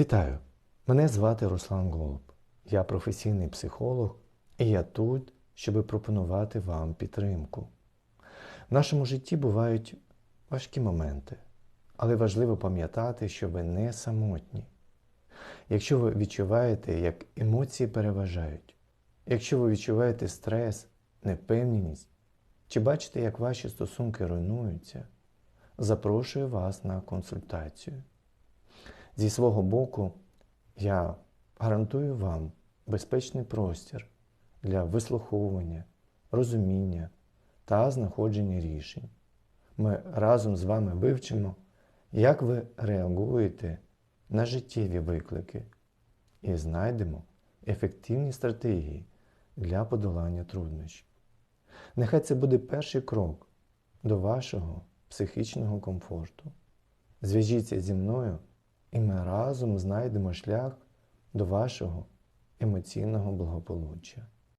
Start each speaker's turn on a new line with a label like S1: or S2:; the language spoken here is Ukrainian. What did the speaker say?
S1: Вітаю! Мене звати Руслан Голуб. Я професійний психолог, і я тут, щоб пропонувати вам підтримку. В нашому житті бувають важкі моменти, але важливо пам'ятати, що ви не самотні. Якщо ви відчуваєте, як емоції переважають, якщо ви відчуваєте стрес, невпевненість, чи бачите, як ваші стосунки руйнуються, запрошую вас на консультацію. Зі свого боку, я гарантую вам безпечний простір для вислуховування, розуміння та знаходження рішень. Ми разом з вами вивчимо, як ви реагуєте на життєві виклики і знайдемо ефективні стратегії для подолання труднощів. Нехай це буде перший крок до вашого психічного комфорту. Зв'яжіться зі мною, разом знайдемо шлях до вашого емоційного благополуччя.